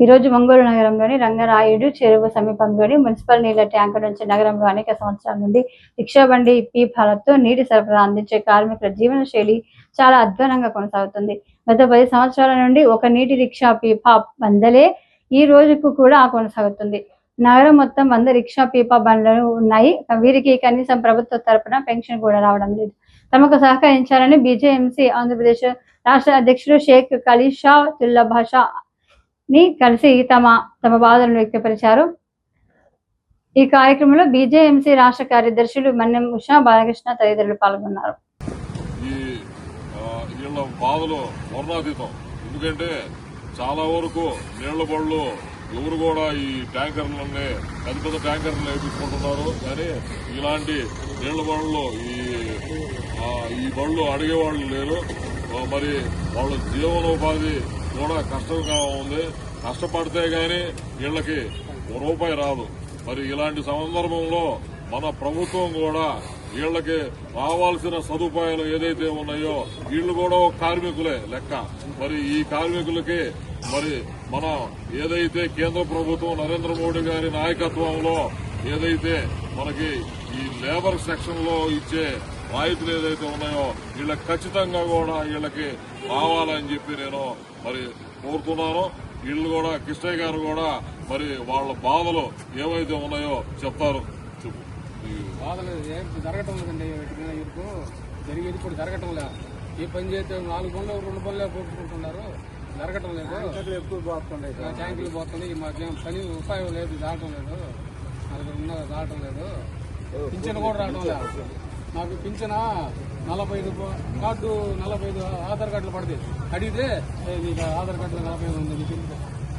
ఈ రోజు ఒంగోలు నగరంలోని రంగరాయుడు చెరువు సమీపంలోని మున్సిపల్ నీళ్ళ ట్యాంకు నుంచి నగరంలో అనేక సంవత్సరాల నుండి రిక్షా బండి పీపాలతో నీటి సరఫరా అందించే కార్మికుల జీవన శైలి చాలా అధ్వానంగా కొనసాగుతుంది. గత పది సంవత్సరాల నుండి ఒక నీటి రిక్షా పీపా వందలే ఈ రోజుకు కూడా కొనసాగుతుంది. నగరం మొత్తం వంద రిక్షా పీపా బండ్లు ఉన్నాయి. వీరికి కనీసం ప్రభుత్వ తరపున పెన్షన్ కూడా రావడం లేదు. తమకు సహకరించాలని బీజేఎంసీ ఆంధ్రప్రదేశ్ రాష్ట్ర అధ్యక్షుడు షేక్ ఖలీషా తుల్లా భాషా ని కలిసి తమ తమ బాధలను వ్యక్తపరిచారు. ఈ కార్యక్రమంలో బీజేఎంసీ రాష్ట్ర కార్యదర్శులు మన్నెం ఉషా బాలకృష్ణ తదితరులు పాల్గొన్నారు. బాధలు వర్ణాతీతం. ఎందుకంటే చాలా వరకు నీళ్ళ బళ్ళు ఎవరు కూడా ఈ ట్యాంకర్లన్నీ పెద్ద పెద్ద ట్యాంకర్లు వేపించుకుంటున్నారు. కానీ ఇలాంటి నీళ్ళ బళ్ళు ఈ ఈ బళ్ళు అడిగేవాళ్ళు లేరు. మరి వాళ్ళ జీవనోపాధి కూడా కష్టంగా ఉంది. కష్టపడితే గాని వీళ్ళకి రూపాయి రాదు. మరి ఇలాంటి సందర్భంలో మన ప్రభుత్వం కూడా వీళ్ళకి రావాల్సిన సదుపాయాలు ఏదైతే ఉన్నాయో వీళ్ళు కూడా ఒక కార్మికులే లెక్క. మరి ఈ కార్మికులకి మరి మన ఏదైతే కేంద్ర ప్రభుత్వం నరేంద్ర మోడీ గారి నాయకత్వంలో ఏదైతే మనకి ఈ లేబర్ సెక్షన్లో ఇచ్చే రాయితీలు ఏదైతే ఉన్నాయో వీళ్ళకి ఖచ్చితంగా కూడా వీళ్ళకి రావాలని చెప్పి నేను మరి కోరుతున్నాను. వీళ్ళు కూడా కృష్ణయ్య గారు కూడా మరి వాళ్ళ బాధలు ఏవైతే ఉన్నాయో చెప్తారు. చెప్పు. ఈ బాధలు జరగటం లేదండి జరిగేది ఇప్పుడు జరగటం లేదు. ఈ పని చేస్తే నాలుగు పనులు రెండు పనులే పోట్టుకుంటున్నారు జరగటం లేదు. ఎక్కువ పోతుంది ట్యాంకులు పోతుంది ఈ మాకేం పని ఉపాయం లేదు దాటం లేదు. నలుగురు ఉన్న దాటం లేదు. పింఛన్ కూడా రావడం లేదు. మాకు పింఛన నలభై ఐదు కార్డు నలభై ఐదు ఆధార్ కార్డులు పడితే అడిగితే "ఏ, నీకు ఆధార్ కార్డులో నలభై ఐదు ఉంది నీకు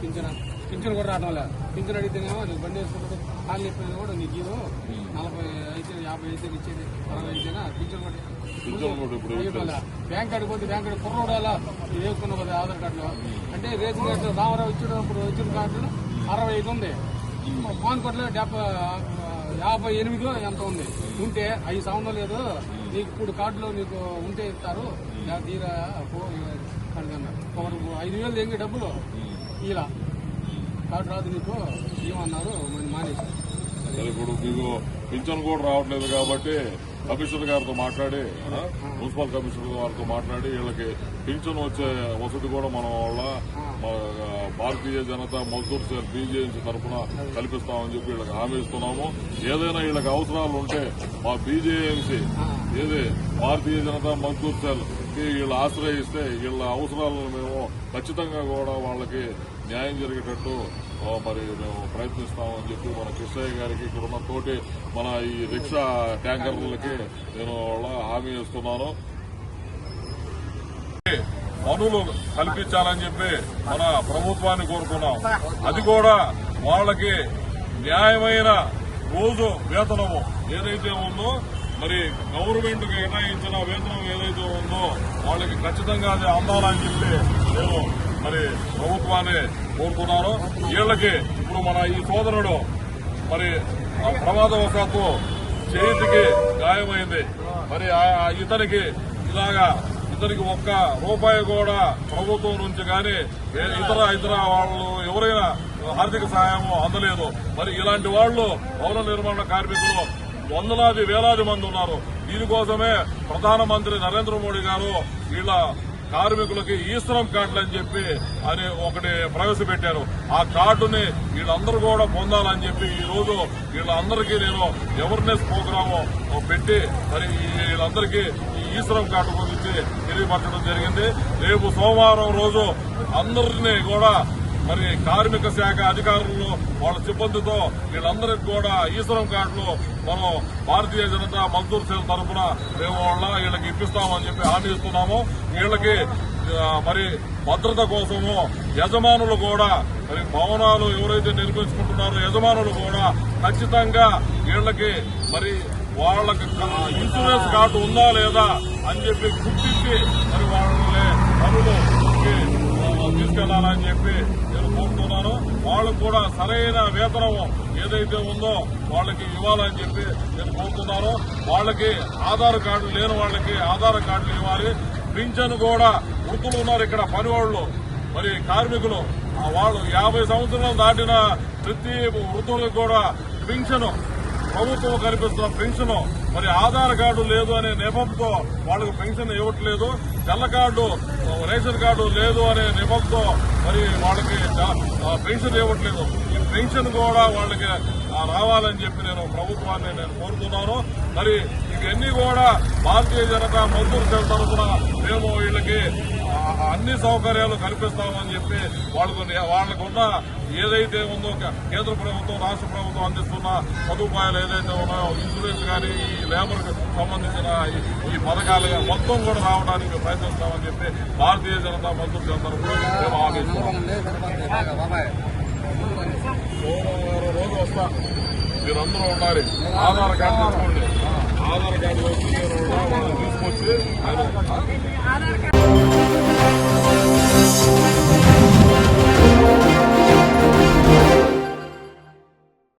పింఛన. పింఛన్ కూడా రావడం లేదు పింఛన్ అడిగితేనేమో నీకు బండి వేసుకుంటే ఖాళీ చెప్పినా కూడా నీకు ఇవ్వు. నలభై అయితే యాభై అయితే ఇచ్చేది. అరవై అయితేనా? పింఛన్ కూడా? బ్యాంక్ కాడికి పోతే బ్యాంక్ కాడికి కుర్రోడాలా ఇది వేసుకున్నావు కదా ఆధార్ కార్డులో. అంటే రేషన్ కార్డు రామారావు ఇచ్చినప్పుడు వచ్చిన కార్డు అరవై ఐదు ఉంది. ఫోన్ కోట్లో డెబ్బై యాభై ఎనిమిదిలో ఎంత ఉంది? ఉంటే ఐదు సంవత్సరం లేదు. నీకు ఇప్పుడు కార్డులో నీకు ఉంటే ఇస్తారు. తీరా. ఒకరు ఐదు వేలు ఎంగే డబ్బులు? ఇలా. కార్డు రాదు నీకు. ఏమన్నారు? మరి మానేసి. మరి ఇప్పుడు మీకు పింఛన్ కూడా రావట్లేదు కాబట్టి కమిషనర్ గారితో మాట్లాడి మున్సిపల్ కమిషనర్ గారితో మాట్లాడి వీళ్ళకి పింఛన్ వచ్చే వసతి కూడా మనం వాళ్ళ భారతీయ జనతా మజ్దూర్ సేల్ బీజేపీ తరఫున కల్పిస్తామని చెప్పి వీళ్ళకి హామీ ఇస్తున్నాము. ఏదైనా వీళ్ళకి అవసరాలు ఉంటే మా బీజేఎంసీ ఏది భారతీయ జనతా మజ్దూర్ సెల్ వీళ్ళు ఆశ్రయిస్తే వీళ్ళ అవసరాలను మేము ఖచ్చితంగా కూడా వాళ్ళకి న్యాయం జరిగేటట్టు మరి మేము ప్రయత్నిస్తామని చెప్పి మన కృష్ణయ్య గారికి ఇక్కడ ఉన్న తోటి మన ఈ రిక్షా ట్యాంకర్లకి నేను హామీ ఇస్తున్నాను. పనులు కల్పించాలని చెప్పి మన ప్రభుత్వాన్ని కోరుకున్నాం. అది కూడా వాళ్ళకి న్యాయమైన రోజు వేతనము ఏదైతే ఉందో మరి గవర్నమెంట్ కేటాయించిన వేతనం ఏదైతే ఉందో వాళ్ళకి ఖచ్చితంగా అది అందాలని చెప్పి నేను మరి ప్రభుత్వాన్ని కోరుకున్నాను వీళ్ళకి ఇప్పుడు మన ఈ సోదరుడు మరి ఆ ప్రమాదవశాత్తు చేతికి గాయమైంది. మరి ఆ- ఇతనికి ఇలాగా ఇతనికి ఒక్క రూపాయి కూడా ప్రభుత్వం నుంచి కానీ ఇతర ఇతర వాళ్ళు ఎవరైనా ఆర్థిక సహాయం అందలేదు. మరి ఇలాంటి వాళ్ళు భవన నిర్మాణ కార్మికులు వందలాది వేలాది మంది ఉన్నారు. దీనికోసమే ప్రధానమంత్రి నరేంద్ర మోడీ గారు వీళ్ళ కార్మికులకి ఈశ్వరం కార్డులు అని చెప్పి అని ఒకటి ప్రవేశపెట్టారు. ఆ కార్డుని వీళ్ళందరూ కూడా పొందాలని చెప్పి ఈ రోజు వీళ్ళందరికీ నేను అవేర్నెస్ ప్రోగ్రాము పెట్టి మరి వీళ్ళందరికీ ఈ ఈశ్వరం కార్డు గురించి తెలియపరచడం జరిగింది. రేపు సోమవారం రోజు అందరినీ కూడా మరి కార్మిక శాఖ అధికారులు వాళ్ళ సిబ్బందితో వీళ్ళందరికీ కూడా ఈశ్వరం కార్డులు మనం భారతీయ జనతా మజ్దూర్ సేల్ తరఫున మేము వాళ్ళ వీళ్ళకి ఇప్పిస్తామని చెప్పి హామీ ఇస్తున్నాము. వీళ్ళకి మరి భద్రత కోసము యజమానులు కూడా మరి భవనాలు ఎవరైతే నిర్మించుకుంటున్నారో యజమానులు కూడా ఖచ్చితంగా వీళ్ళకి మరి వాళ్ళకి ఇన్సూరెన్స్ కార్డు ఉందా లేదా అని చెప్పి గుర్తించి మరి వాళ్ళని పనులు తీసుకెళ్ళాలని చెప్పి నేను కోరుతున్నాను. వాళ్ళకు కూడా సరైన వేతనం ఏదైతే ఉందో వాళ్ళకి ఇవ్వాలని చెప్పి నేను కోరుతున్నాను. వాళ్ళకి ఆధార్ కార్డు లేని వాళ్ళకి ఆధార్ కార్డులు ఇవ్వాలి. పింఛన్ కూడా వృద్ధులు ఉన్నారు ఇక్కడ పనివాళ్ళు. మరి కార్మికులు ఆ వాళ్ళు యాభై సంవత్సరాలు దాటిన ప్రతి వృద్ధులకు కూడా పింఛను ప్రభుత్వం కల్పిస్తున్న పెన్షన్ మరి ఆధార్ కార్డు లేదు అనే నెపంతో వాళ్ళకు పెన్షన్ ఇవ్వట్లేదు. తెల్ల కార్డు రేషన్ కార్డు లేదు అనే నెపంతో మరి వాళ్ళకి పెన్షన్ ఇవ్వట్లేదు. ఈ పెన్షన్ కూడా వాళ్ళకి రావాలని చెప్పి నేను ప్రభుత్వాన్ని నేను కోరుతున్నాను. మరి ఇవన్నీ కూడా భారతీయ జనతా మజ్దూర్ సెల్ తరఫున మేము వీళ్ళకి అన్ని సౌకర్యాలు కల్పిస్తామని చెప్పి వాళ్ళకు వాళ్ళకున్న ఏదైతే ఉందో కేంద్ర ప్రభుత్వం రాష్ట్ర ప్రభుత్వం అందిస్తున్న సదుపాయాలు ఏదైతే ఉన్నాయో ఇన్సూరెన్స్ కానీ ఈ లేబర్కి సంబంధించిన ఈ- పథకాలు మొత్తం కూడా రావడానికి ప్రయత్నిస్తామని చెప్పి భారతీయ జనతా మజ్దూర్ అందరూ తరఫున మేము ఆదేశిస్తున్నాం. సోమవారం రోజు వస్తా. మీరందరూ ఉండాలి. ఆధార్ కార్డు తీసుకోండి. ఆధార్ కార్డు తీసుకొచ్చి